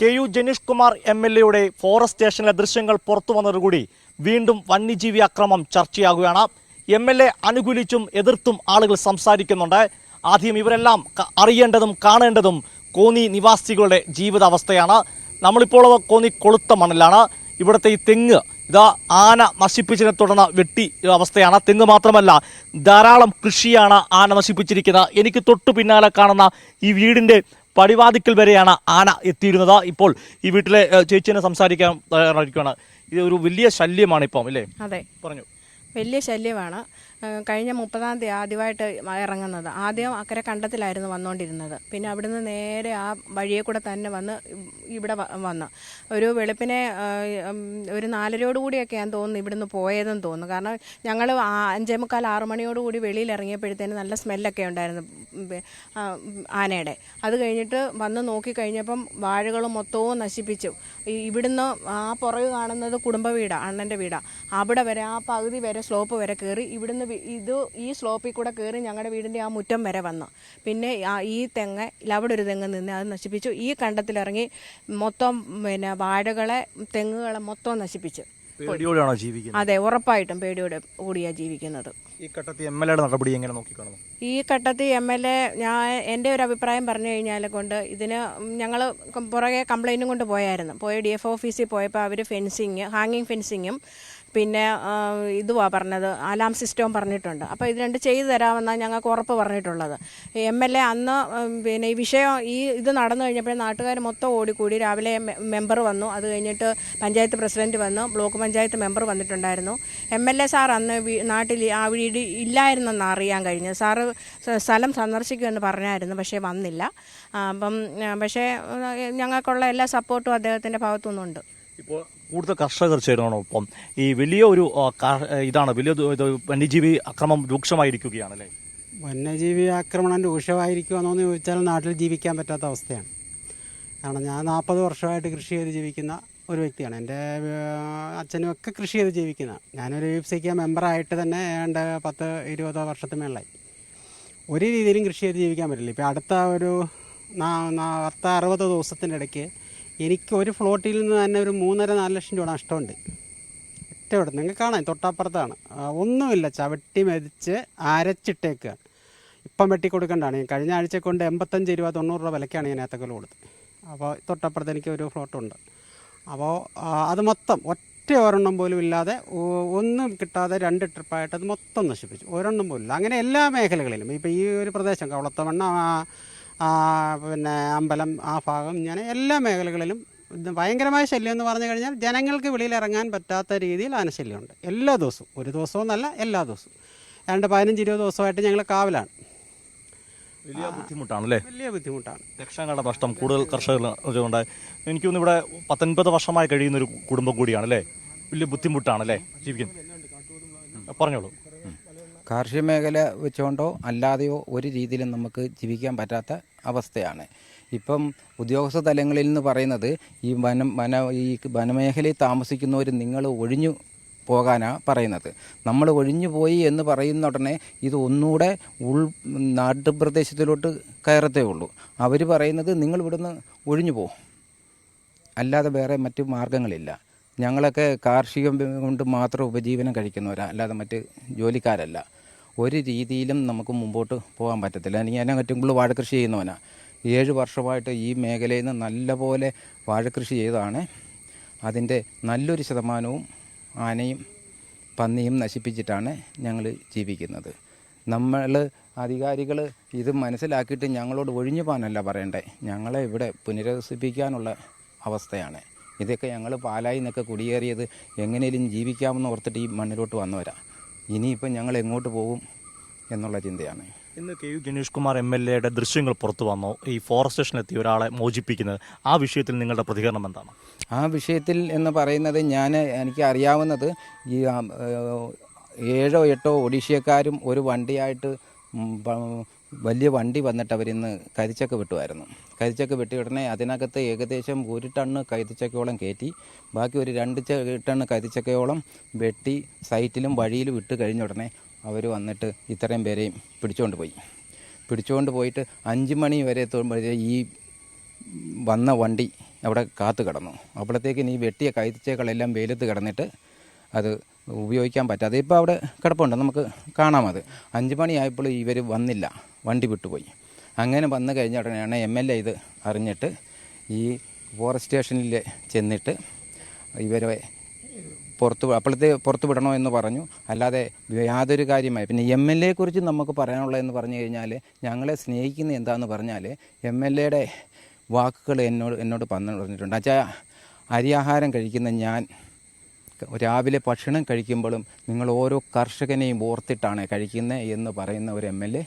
K U Janeesh Kumar M L എയുടെ forest സ്റ്റേഷനിലെ ദൃശ്യങ്ങൾ പുറത്തു വന്നതോടുകൂടി വീണ്ടും വന്യജീവി അക്രമം ചർച്ചയാകുകയാണ്. എം എൽ എ അനുകൂലിച്ചും എതിർത്തും ആളുകൾ സംസാരിക്കുന്നുണ്ട്. ആദ്യം ഇവരെല്ലാം അറിയേണ്ടതും കാണേണ്ടതും കോന്നി നിവാസികളുടെ ജീവിതാവസ്ഥയാണ്. നമ്മളിപ്പോൾ കോന്നി കൊളുത്ത മണ്ണിലാണ് ഇവിടുത്തെ ഈ തെങ്ങ് ഇതാ ആന നശിപ്പിച്ചതിനെ തുടർന്ന് വെട്ടി അവസ്ഥയാണ്. തെങ്ങ് മാത്രമല്ല ധാരാളം കൃഷിയാണ് ആന നശിപ്പിച്ചിരിക്കുന്നത്. എനിക്ക് തൊട്ടു പിന്നാലെ കാണുന്ന ഈ വീടിന്റെ പടിവാതിക്കൽ വരെയാണ് ആന എത്തിയിരുന്നത്. ഇപ്പോൾ ഈ വീട്ടിലെ ചേച്ചിനെ സംസാരിക്കാൻ തയ്യാറായിരിക്കുകയാണ്. ഇത് ഒരു വലിയ ശല്യമാണ് ഇപ്പം അല്ലേ അതെ. പറഞ്ഞു. വലിയ ശല്യമാണ്. കഴിഞ്ഞ മുപ്പതാം തീയതി ആദ്യമായിട്ട് ഇറങ്ങുന്നത്. ആദ്യം അക്കരെ കണ്ടത്തിലായിരുന്നു വന്നുകൊണ്ടിരുന്നത് പിന്നെ അവിടുന്ന് നേരെ ആ വഴിയെ കൂടെ തന്നെ വന്ന് ഇവിടെ വന്നു. ഒരു വെളുപ്പിനെ ഒരു നാലരയോടുകൂടിയൊക്കെ ഞാൻ തോന്നുന്നു ഇവിടുന്ന് പോയതെന്ന് തോന്നുന്നു. കാരണം ഞങ്ങൾ അഞ്ചേ മുക്കാൽ ആറു മണിയോടുകൂടി വെളിയിൽ ഇറങ്ങിയപ്പോഴത്തേന് നല്ല സ്മെല്ലൊക്കെ ഉണ്ടായിരുന്നു ആനയുടെ. അത് കഴിഞ്ഞിട്ട് വന്ന് നോക്കിക്കഴിഞ്ഞപ്പം വാഴകൾ മൊത്തവും നശിപ്പിച്ചു. ഇവിടുന്ന് ആ പുറകെ കാണുന്നത് കുടുംബ വീടാണ് അണ്ണന്റെ വീടാണ് അവിടെ വരെ ആ പകുതി വരെ സ്ലോപ്പ് വരെ കയറി ഇവിടുന്ന് ഇത് ഈ സ്ലോപ്പിൽ കൂടെ കയറി ഞങ്ങളുടെ വീടിന്റെ ആ മുറ്റം വരെ വന്നു. പിന്നെ ഈ തെങ്ങ് അവിടെ ഒരു തെങ്ങ് നിന്ന് അത് നശിപ്പിച്ചു. ഈ കണ്ടത്തിലിറങ്ങി മൊത്തം പിന്നെ വാഴകളെ തെങ്ങുകളെ മൊത്തം നശിപ്പിച്ചു. പേടിയോടെയാണോ ജീവിക്കുന്നത്? അതെ ഉറപ്പായിട്ടും പേടിയോടെ കൂടിയാണ് ജീവിക്കുന്നത്. ഈ ഘട്ടത്തിൽ എം എൽ എയുടെ നടപടി എങ്ങനെ നോക്കിക്കാണുന്നു? ഈ ഘട്ടത്തിൽ എം എൽ എ ഞാൻ എന്റെ ഒരു അഭിപ്രായം പറഞ്ഞു കഴിഞ്ഞാൽ കൊണ്ട് ഇതിന് ഞങ്ങൾ പുറകെ കംപ്ലൈന്റും കൊണ്ട് പോയായിരുന്നു. പോയ ഡി എഫ് ഓഫീസിൽ പോയപ്പോൾ അവർ ഫെൻസിങ് ഹാങ്ങിങ് ഫെൻസിങ്ങും പിന്നെ ഇതുവാ പറഞ്ഞത് അലാം സിസ്റ്റവും പറഞ്ഞിട്ടുണ്ട്. അപ്പോൾ ഇത് രണ്ട് ചെയ്തു തരാമെന്നാണ് ഞങ്ങൾക്ക് ഉറപ്പ് പറഞ്ഞിട്ടുള്ളത്. എം എൽ എ അന്ന് പിന്നെ ഈ വിഷയം ഈ ഇത് നടന്നു കഴിഞ്ഞപ്പോൾ നാട്ടുകാർ മൊത്തം ഓടിക്കൂടി. രാവിലെ മെമ്പർ വന്നു. അത് കഴിഞ്ഞിട്ട് പഞ്ചായത്ത് പ്രസിഡന്റ് വന്നു. ബ്ലോക്ക് പഞ്ചായത്ത് മെമ്പർ വന്നിട്ടുണ്ടായിരുന്നു. എം എൽ എ സാർ അന്ന് നാട്ടിൽ ആ വീട് ഇല്ലായിരുന്നെന്ന് അറിയാൻ കഴിഞ്ഞത്. സാറ് സ്ഥലം സന്ദർശിക്കുമെന്ന് പറഞ്ഞായിരുന്നു പക്ഷേ വന്നില്ല. അപ്പം പക്ഷേ ഞങ്ങൾക്കുള്ള എല്ലാ സപ്പോർട്ടും അദ്ദേഹത്തിന്റെ ഭാഗത്തുനിന്നുണ്ട്. ഇപ്പോൾ കൂടുതൽ കർഷകർ ചേരണോടൊപ്പം ഈ വലിയ ഒരു ഇതാണ് വലിയ വന്യജീവി അക്രമം രൂക്ഷമായിരിക്കുകയാണ് അല്ലേ വന്യജീവി ആക്രമണം രൂക്ഷമായിരിക്കുമെന്നോ എന്ന് ചോദിച്ചാൽ നാട്ടിൽ ജീവിക്കാൻ പറ്റാത്ത അവസ്ഥയാണ്. കാരണം ഞാൻ നാൽപ്പത് വർഷമായിട്ട് കൃഷി ചെയ്ത് ജീവിക്കുന്ന ഒരു വ്യക്തിയാണ്. എന്റെ അച്ഛനും ഒക്കെ കൃഷി ചെയ്ത് ജീവിക്കുന്ന. ഞാനൊരു വിപ്സിക്ക മെമ്പറായിട്ട് തന്നെ ഏതാണ്ട് പത്ത് ഇരുപതോ വർഷത്തിന് മേളിലായി. ഒരു രീതിയിലും കൃഷി ചെയ്ത് ജീവിക്കാൻ പറ്റില്ല. ഇപ്പോൾ അടുത്ത ഒരു പത്ത് അറുപത് ദിവസത്തിന്റെ ഇടയ്ക്ക് എനിക്ക് ഒരു ഫ്ലോട്ടിൽ നിന്ന് തന്നെ ഒരു മൂന്നര നാല് ലക്ഷം രൂപ നഷ്ടമുണ്ട്. ഒറ്റ ഇവിടെ നിങ്ങൾക്ക് കാണാം തൊട്ടപ്പുറത്താണ്. ഒന്നുമില്ല ചവിട്ടി മെതിച്ച് അരച്ചിട്ടേക്കുക ഇപ്പം വെട്ടി കൊടുക്കേണ്ടതാണ് ഞാൻ കഴിഞ്ഞ ആഴ്ച കൊണ്ട് എൺപത്തഞ്ച് രൂപ തൊണ്ണൂറ് രൂപ വിലക്കാണ് ഞാൻ ഏത്തക്കൽ കൊടുത്തത് അപ്പോൾ തൊട്ടപ്പുറത്ത് എനിക്ക് ഒരു ഫ്ലോട്ടുണ്ട്. അപ്പോൾ അത് മൊത്തം ഒറ്റ ഒരെണ്ണം പോലും ഇല്ലാതെ ഒന്നും കിട്ടാതെ രണ്ട് ട്രിപ്പായിട്ട് അത് മൊത്തം നശിപ്പിച്ചു. ഒരെണ്ണം പോലും അങ്ങനെ എല്ലാ മേഖലകളിലും. ഇപ്പോൾ ഈ ഒരു പ്രദേശം കവളത്തമണ്ണ പിന്നെ അമ്പലം ആ ഭാഗം ഞാൻ എല്ലാ മേഖലകളിലും ഭയങ്കരമായ ശല്യം എന്ന് പറഞ്ഞു കഴിഞ്ഞാൽ ജനങ്ങൾക്ക് വെളിയിൽ ഇറങ്ങാൻ പറ്റാത്ത രീതിയിൽ ആനശല്യമുണ്ട്. എല്ലാ ദിവസവും. ഒരു ദിവസവും എന്നല്ല എല്ലാ ദിവസവും. രണ്ട് പതിനഞ്ച് ഇരുപത് ദിവസമായിട്ട് ഞങ്ങൾ കാവലാണ്. വലിയ ബുദ്ധിമുട്ടാണ് അല്ലേ വലിയ ബുദ്ധിമുട്ടാണ്. ലക്ഷങ്ങളുടെ നഷ്ടം കൂടുതൽ കർഷകർ ഉണ്ട് എനിക്ക് തോന്നുന്നു ഇവിടെ പത്തൊൻപത് വർഷമായി കഴിയുന്ന ഒരു കുടുംബം കൂടിയാണ് അല്ലേ വലിയ ബുദ്ധിമുട്ടാണ് അല്ലേ ജീവിക്കുന്നത്. പറഞ്ഞോളൂ. കാർഷിക മേഖല വെച്ചുകൊണ്ടോ അല്ലാതെയോ ഒരു രീതിയിലും നമുക്ക് ജീവിക്കാൻ പറ്റാത്ത അവസ്ഥയാണ്. ഇപ്പം ഉദ്യോഗസ്ഥ തലങ്ങളിൽ നിന്ന് പറയുന്നത് ഈ വനം വന ഈ വനമേഖലയിൽ താമസിക്കുന്നവർ നിങ്ങൾ ഒഴിഞ്ഞു പോകാനാണ് പറയുന്നത്. നമ്മൾ ഒഴിഞ്ഞു പോയി എന്ന് പറയുന്ന ഉടനെ ഇത് ഒന്നുകൂടെ ഉൾ നാട്ടുപ്രദേശത്തിലോട്ട് കയറത്തേ ഉള്ളൂ. അവർ പറയുന്നത് നിങ്ങൾ ഇവിടുന്ന് ഒഴിഞ്ഞു പോകും അല്ലാതെ വേറെ മറ്റു മാർഗങ്ങളില്ല. ഞങ്ങളൊക്കെ കാർഷികം കൊണ്ട് മാത്രം ഉപജീവനം കഴിക്കുന്നവരാ അല്ലാതെ മറ്റ് ജോലിക്കാരല്ല. ഒരു രീതിയിലും നമുക്ക് മുമ്പോട്ട് പോകാൻ പറ്റത്തില്ല. എനിക്ക് ഏറ്റവും കൂടുതൽ വാഴക്കൃഷി ചെയ്യുന്നവനാ. ഏഴ് വർഷമായിട്ട് ഈ മേഖലയിൽ നിന്ന് നല്ലപോലെ വാഴക്കൃഷി ചെയ്താണ് അതിന്റെ നല്ലൊരു ശതമാനവും ആനയും പന്നിയും നശിപ്പിച്ചിട്ടാണ് ഞങ്ങൾ ജീവിക്കുന്നത്. നമ്മൾ അധികാരികൾ ഇത് മനസ്സിലാക്കിയിട്ട് ഞങ്ങളോട് ഒഴിഞ്ഞു പോകാനല്ല പറയണ്ടേ. ഞങ്ങളെ ഇവിടെ പുനരധിപ്പിക്കാനുള്ള അവസ്ഥയാണ്. ഇതൊക്കെ ഞങ്ങൾ പാലായിൽ നിന്നൊക്കെ കുടിയേറിയത് എങ്ങനെയും ജീവിക്കാമെന്ന് ഓർത്തിട്ട് ഈ മണ്ണിലോട്ട് വന്നവരാ. ഇനിയിപ്പം ഞങ്ങൾ എങ്ങോട്ട് പോകും എന്നുള്ള ചിന്തയാണ്. ഇന്ന് K U Ganesh Kumar M L എയുടെ ദൃശ്യങ്ങൾ പുറത്തു വന്നു. ഈ ഫോറസ്റ്റ് സ്റ്റേഷനിലെത്തി ഒരാളെ മോചിപ്പിക്കുന്നത്. ആ വിഷയത്തിൽ നിങ്ങളുടെ പ്രതികരണം എന്താണ്? ആ വിഷയത്തിൽ എന്ന് പറയുന്നത് ഞാൻ എനിക്ക് അറിയാവുന്നത് ഈ ഏഴോ എട്ടോ ഒഡീഷ്യക്കാരും ഒരു വണ്ടിയായിട്ട് വലിയ വണ്ടി വന്നിട്ട് അവരിന്ന് കരിച്ചൊക്കെ വിട്ടുമായിരുന്നു കരിച്ചൊക്കെ വെട്ടി ഉടനെ അതിനകത്ത് ഏകദേശം ഒരു ടണ്ണ് കരിച്ചക്കയോളം കയറ്റി ബാക്കി ഒരു രണ്ട് ടണ്ണ് കരിച്ചക്കയോളം വെട്ടി സൈറ്റിലും വഴിയിലും ഇട്ട് കഴിഞ്ഞ ഉടനെ അവർ വന്നിട്ട് ഇത്രയും പേരെയും പിടിച്ചുകൊണ്ട് പോയി. പിടിച്ചുകൊണ്ട് പോയിട്ട് അഞ്ച് മണി വരെ എത്തുമ്പോഴേ ഈ വന്ന വണ്ടി അവിടെ കാത്തു കിടന്നു. അപ്പോഴത്തേക്കിന് ഈ വെട്ടിയ കൈച്ചകളെല്ലാം വെയിലത്ത് കിടന്നിട്ട് അത് ഉപയോഗിക്കാൻ പറ്റാതെ ഇപ്പോൾ അവിടെ കിടപ്പുണ്ട്. നമുക്ക് കാണാം അത്. അഞ്ച് മണിയായപ്പോൾ ഇവർ വന്നില്ല. വണ്ടി വിട്ടുപോയി. അങ്ങനെ വന്നു കഴിഞ്ഞ ഉടനെയാണ് എം എൽ എ ഇത് അറിഞ്ഞിട്ട് ഈ ഫോറസ്റ്റ് സ്റ്റേഷനിൽ ചെന്നിട്ട് ഇവരെ പുറത്ത് അപ്പോഴത്തെ പുറത്ത് വിടണോ എന്ന് പറഞ്ഞു. അല്ലാതെ യാതൊരു കാര്യമായി. പിന്നെ എം എൽ എയെക്കുറിച്ച് നമുക്ക് പറയാനുള്ളതെന്ന് പറഞ്ഞു കഴിഞ്ഞാൽ ഞങ്ങളെ സ്നേഹിക്കുന്ന എന്താണെന്ന് പറഞ്ഞാൽ എം എൽ എയുടെ വാക്കുകൾ എന്നോട് എന്നോട് പറഞ്ഞു പറഞ്ഞിട്ടുണ്ട് അച്ഛാ അരിയാഹാരം കഴിക്കുന്ന ഞാൻ രാവിലെ ഭക്ഷണം കഴിക്കുമ്പോഴും നിങ്ങൾ ഓരോ കർഷകനെയും ഓർത്തിട്ടാണ് കഴിക്കുന്നത് എന്ന് പറയുന്ന ഒരു എം എൽ എ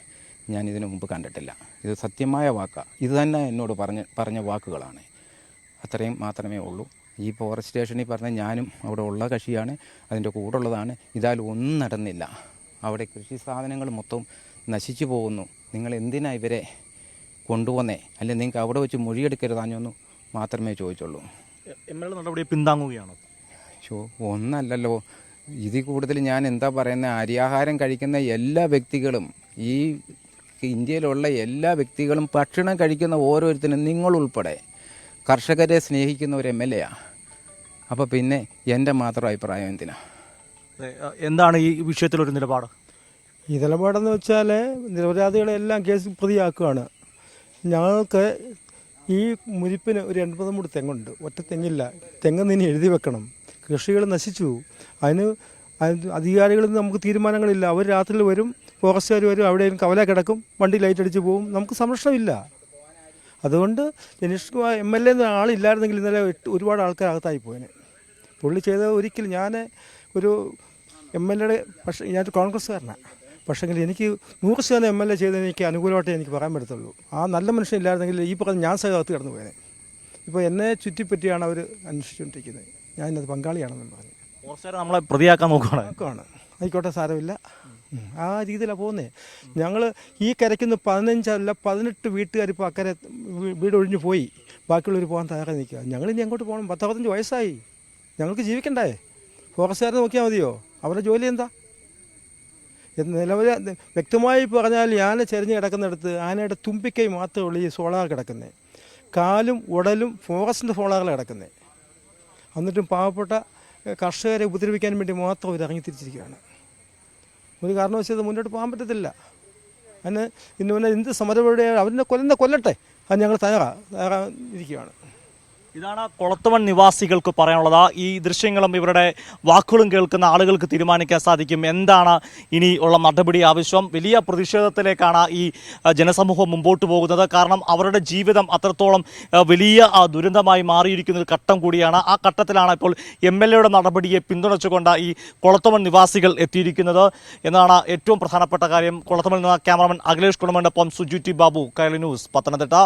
ഞാൻ ഇതിനു മുമ്പ് കണ്ടിട്ടില്ല. ഇത് സത്യമായ വാക്കാണ് ഇത് തന്നെ എന്നോട് പറഞ്ഞ പറഞ്ഞ വാക്കുകളാണ്. അത്രയും മാത്രമേ ഉള്ളൂ. ഈ ഫോറസ്റ്റ് സ്റ്റേഷനിൽ പറഞ്ഞ ഞാനും അവിടെ ഉള്ള കക്ഷിയാണ്. അതിന്റെ കൂടുള്ളതാണ് ഇതാൽ ഒന്നും നടന്നില്ല. അവിടെ കൃഷി സാധനങ്ങൾ മൊത്തം നശിച്ചു പോകുന്നു. നിങ്ങൾ എന്തിനാ ഇവരെ കൊണ്ടുവന്നേ? അല്ലെങ്കിൽ നിങ്ങൾക്ക് അവിടെ വെച്ച് മൊഴിയെടുക്കരുതാഞ്ഞൊന്നു മാത്രമേ ചോദിച്ചുള്ളൂ. എം എൽ നടപടിയെ പിന്താങ്ങുകയാണോ? ഷോ ഒന്നല്ലല്ലോ. ഇതിൽ കൂടുതൽ ഞാൻ എന്താ പറയുന്നത് അരിയാഹാരം കഴിക്കുന്ന എല്ലാ വ്യക്തികളും ഈ ഇന്ത്യയിലുള്ള എല്ലാ വ്യക്തികളും ഭക്ഷണം കഴിക്കുന്ന ഓരോരുത്തരും നിങ്ങളുൾപ്പെടെ കർഷകരെ സ്നേഹിക്കുന്ന ഒരു എം എൽ എയാണ് അപ്പോൾ പിന്നെ എന്റെ മാത്രം അഭിപ്രായം എന്തിനാ? എന്താണ് ഈ വിഷയത്തിലൊരു നിലപാട്? ഈ നിലപാടെന്ന് വെച്ചാൽ നിരപരാധികളെല്ലാം കേസ് പ്രതിയാക്കുകയാണ്. ഞങ്ങൾക്ക് ഈ മുരിപ്പിന് ഒരു എൺപത് മൂട് തെങ്ങുണ്ട്. ഒറ്റ തെങ്ങില്ല. തെങ്ങ് ഇനി എഴുതി വെക്കണം. കൃഷികൾ നശിച്ചു അതിന് അധികാരികളിൽ നിന്ന് നമുക്ക് തീരുമാനങ്ങളില്ല. അവർ രാത്രിയിൽ വരും ഫോറസ്റ്റുകാർ വരും അവിടെ കവല കിടക്കും വണ്ടി ലൈറ്റ് അടിച്ച് പോകും നമുക്ക് സംരക്ഷണമില്ല. അതുകൊണ്ട് Janeesh Kumar M L A എന്ന ആളില്ലായിരുന്നെങ്കിൽ ഇന്നലെ ഒരുപാട് ആൾക്കാർ അകത്തായി പോയേനെ. പുള്ളി ചെയ്ത ഒരിക്കലും ഞാൻ ഒരു എം എൽ എയുടെ പക്ഷേ ഞാൻ കോൺഗ്രസ്സുകാരനാണ് പക്ഷേങ്കിൽ എനിക്ക് നൂറ് ശതമാനം എം എൽ എ ചെയ്തത് എനിക്ക് അനുകൂലമായിട്ടേ എനിക്ക് പറയാൻ പറ്റത്തുള്ളൂ. ആ നല്ല മനുഷ്യൻ ഇല്ലായിരുന്നെങ്കിൽ ഈ പറഞ്ഞ ഞാൻ സഹകത്ത് കിടന്നു പോയേനെ ഇപ്പോൾ എന്നെ ചുറ്റിപ്പറ്റിയാണ് അവർ അന്വേഷിച്ചുകൊണ്ടിരിക്കുന്നത്. ഞാൻ പങ്കാളിയാണെന്നും പറഞ്ഞു ഫോറസ്റ്റുകാരെ നമ്മളെ പ്രതിയാക്കാൻ നോക്കുകയാണ് നോക്കുകയാണ് ആയിക്കോട്ടെ സാരമില്ല. ആ രീതിയിലാണ് പോകുന്നത് ഞങ്ങൾ ഈ കരയ്ക്കുന്ന പതിനഞ്ചല്ല പതിനെട്ട് വീട്ടുകാർ ഇപ്പോൾ അക്കരെ വീ- വീട് ഒഴിഞ്ഞു പോയി. ബാക്കിയുള്ളവർ പോകാൻ തയ്യാറായി നിൽക്കുക. ഞങ്ങൾ ഇനി അങ്ങോട്ട് പോകണം. പത്തറുപത്തഞ്ച് വയസ്സായി. ഞങ്ങൾക്ക് ജീവിക്കണ്ടേ? ഫോറസ്റ്റുകാരെ നോക്കിയാൽ മതിയോ? അവരുടെ ജോലി എന്താ? നിലവിലെ വ്യക്തമായി പറഞ്ഞാൽ ആന ചെരിഞ്ഞ് കിടക്കുന്നിടത്ത് ആനയുടെ തുമ്പിക്കൈ മാത്രമേ ഉള്ളൂ ഈ സോളാർ കിടക്കുന്നത് കാലും ഉടലും ഫോറസ്റ്റിന്റെ സോളാറിൽ കിടക്കുന്നത് എന്നിട്ടും പാവപ്പെട്ട കർഷകരെ ഉപദ്രവിക്കാൻ വേണ്ടി മാത്രം ഇറങ്ങി തിരിച്ചിരിക്കുകയാണ് ഒരു കാരണവശാലും മുന്നോട്ട് പോകാൻ പറ്റത്തില്ല. അതിന് ഇന്ന് പിന്നെ എന്ത് സമരപരിപാടിയാണ് അവരെ കൊല്ലുന്ന കൊല്ലട്ടെ? അത് ഞങ്ങൾ തയ്യാറാ തയ്യാറാ ഇരിക്കുകയാണ്. ഇതാണ് കൊളത്തുമൺ നിവാസികൾക്ക് പറയാനുള്ളത്. ഈ ദൃശ്യങ്ങളും ഇവരുടെ വാക്കുകളും കേൾക്കുന്ന ആളുകൾക്ക് തീരുമാനിക്കാൻ സാധിക്കും. എന്താണ് ഇനി ഉള്ള നടപടി ആവശ്യം? വലിയ പ്രതിഷേധത്തിലേക്കാണ് ഈ ജനസമൂഹം മുമ്പോട്ട് പോകുന്നത്. കാരണം അവരുടെ ജീവിതം അത്രത്തോളം വലിയ ദുരന്തമായി മാറിയിരിക്കുന്ന ഒരു ഘട്ടം കൂടിയാണ്. ആ ഘട്ടത്തിലാണ് ഇപ്പോൾ എം എൽ എയുടെ നടപടിയെ പിന്തുണച്ചുകൊണ്ട് ഈ കൊളത്തുമൺ നിവാസികൾ എത്തിയിരിക്കുന്നത്. എന്നാണ് ഏറ്റവും പ്രധാനപ്പെട്ട കാര്യം. കൊളത്തുമൺ നിന്ന് ക്യാമറമാൻ അഖിലേഷ് കുടുംബനൊപ്പം സുജുറ്റി ബാബു കൈലി ന്യൂസ് പത്തനംതിട്ട.